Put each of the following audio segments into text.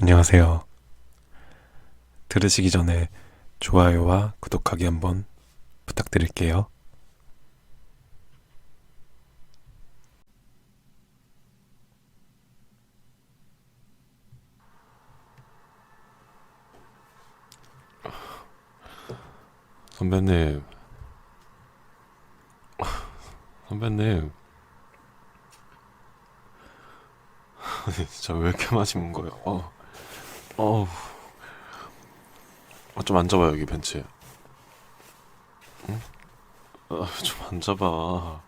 안녕하세요. 들으시기 전에 좋아요와 구독하기 한번 부탁드릴게요. 선배님. 선배님. 아니, 진짜 왜 이렇게 마시는 거예요? 어, 어우. 어, 좀 앉아봐, 여기 벤치에. 응? 아, 좀 앉아봐.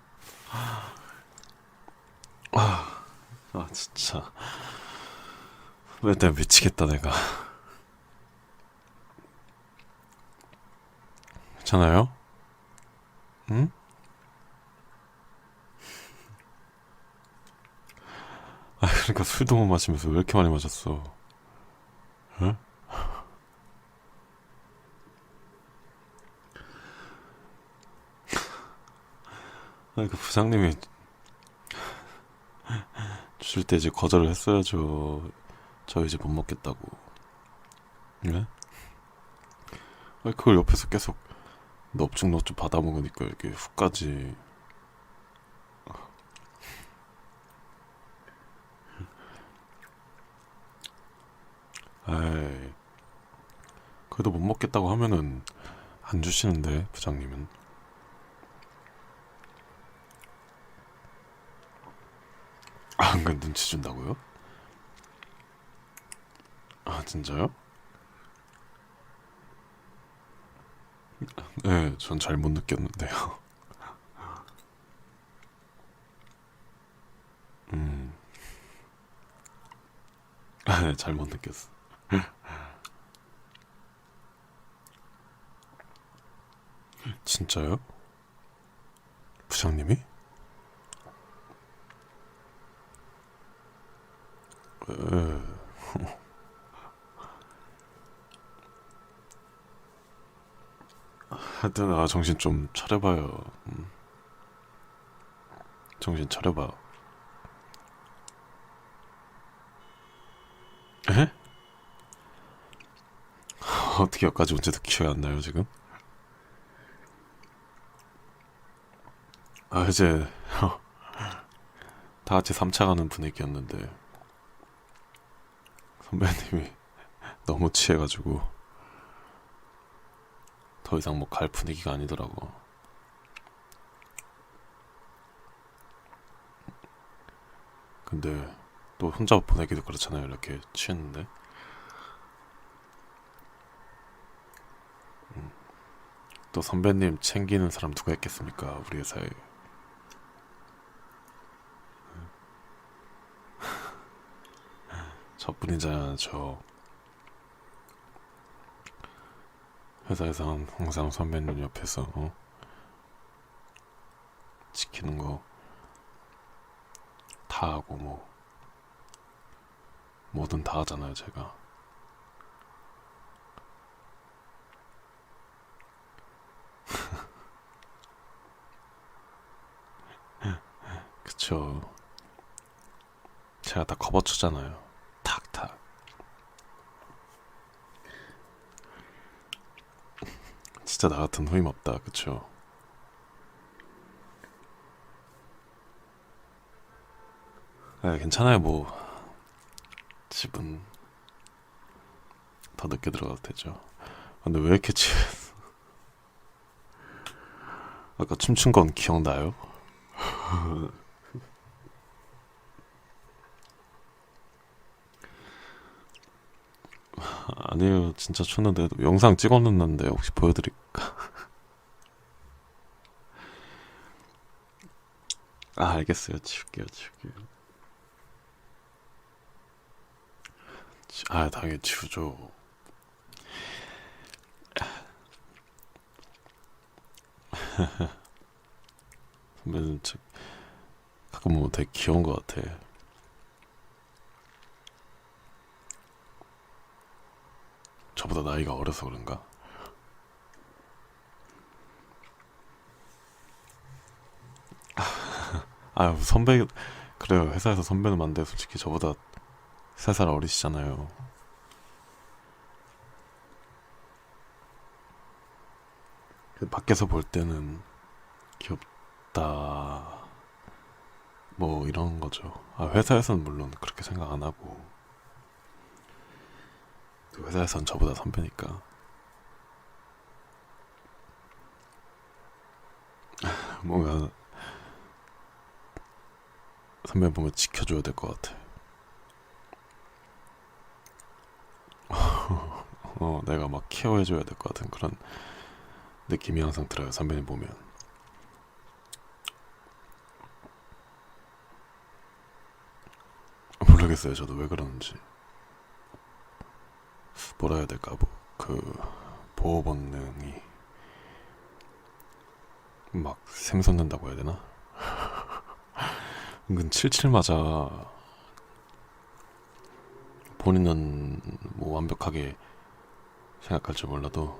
아, 아, 진짜. 왜 내가 미치겠다, 내가. 괜찮아요? 응? 아, 그러니까 술도 못 마시면서 왜 이렇게 많이 마셨어? 응? 아, 그 부장님이 주실 때 이제 거절을 했어야죠. 저 이제 못 먹겠다고. 네? 아, 그걸 옆에서 계속 넙죽넙죽 받아 먹으니까 이렇게 훅까지 에이 그래도 못 먹겠다고 하면은 안 주시는데 부장님은 아, 그 눈치 준다고요? 아 진짜요? 네, 전 잘 못 느꼈는데요. 음, 아, 네, 잘못 느꼈어. 진짜요? 부장님이? 에, 하여튼 아 정신 좀 차려봐요. 음. 정신 차려봐. 에? 어떻게 여기까지 온지도 기억이 안 나요 지금? 아 이제 다 같이 3차 가는 분위기였는데 선배님이 너무 취해가지고 더 이상 뭐 갈 분위기가 아니더라고. 근데 또 혼자 보내기도 그렇잖아요. 이렇게 취했는데. 또 선배님 챙기는 사람 누가 있겠습니까? 우리 회사에. 저뿐이잖아, 저. 회사에서 항상 선배님 옆에서 어? 지키는 거 다 하고 뭐 뭐든 다 하잖아요 제가 그쵸. 제가 다 커버 쳐잖아요. 탁탁. 진짜 나 같은 후임 없다 그쵸. 아, 괜찮아요 뭐. 집은 더 늦게 들어가도 되죠. 근데 왜 이렇게 취했어 아까 춤춘 건 기억나요? 아니에요. 진짜 췄는데 영상 찍어놨는데 혹시 보여드릴까? 아 알겠어요. 치울게요 치- 아 당연히 치우죠. 선배는 참 가끔 보면 되게 귀여운 것 같아 더 나이가 어려서 그런가? 아 선배 그래요. 회사에서 선배는 맞는데 솔직히 저보다 세 살 어리시잖아요. 그 밖에서 볼 때는 귀엽다. 뭐 이런 거죠. 아 회사에서는 물론 그렇게 생각 안 하고. 또 회사에선 저보다 선배니까 뭔가 선배 보면 지켜줘야 될 것 같아. 어, 내가 막 케어해줘야 될 것 같은 그런 느낌이 항상 들어요. 선배님 보면. 모르겠어요. 저도 왜 그러는지. 뭐라 해야 될까? 뭐, 그 보호 본능이 막 샘솟는다고 해야 되나? 은근 칠칠 맞아. 본인은 뭐 완벽하게 생각할 줄 몰라도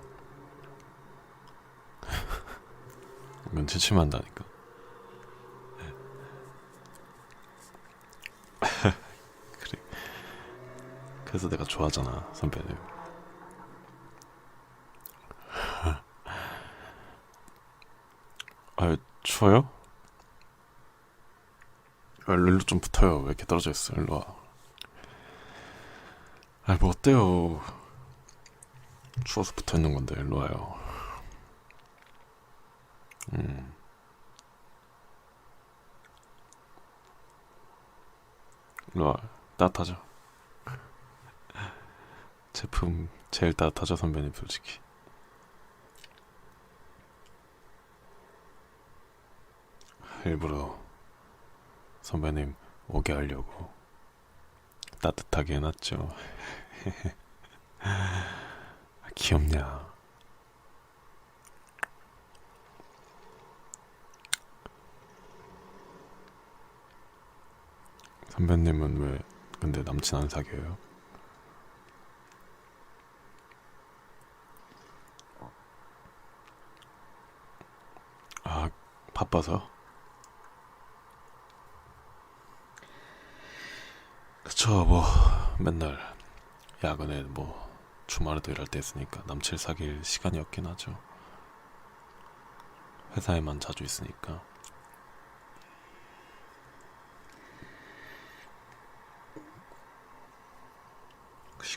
은근 칠칠 만다니까. 그래. 그래서 내가 좋아하잖아 선배님. 아 추워요? 아, 일로 좀 붙어요. 왜 이렇게 떨어져 있어? 일로 와. 아, 뭐 어때요? 추워서 붙어 있는 건데 일로 와요. 음. 일로 와. 따뜻하죠? 제품 제일 따뜻하죠 선배님 솔직히. 일부러 선배님 오게 하려고 따뜻하게 해놨죠. 귀엽냐? 선배님은 왜 근데 남친 안 사귀어요? 아 바빠서? 그쵸 뭐 맨날 야근에 뭐 주말에도 일할 때 있으니까 남친 사귈 시간이 없긴 하죠. 회사에만 자주 있으니까.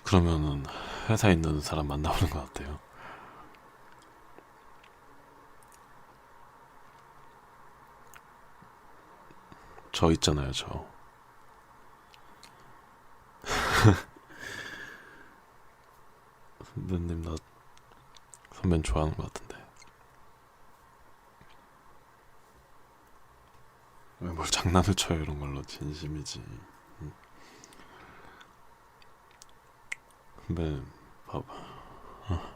그러면은 회사에 있는 사람 만나보는 것 같아요 저 있잖아요 저. 선배님 나 선배님 좋아하는 것 같은데. 왜 뭘 장난을 쳐요 이런 걸로. 진심이지. 응. 선배님 봐봐. 어.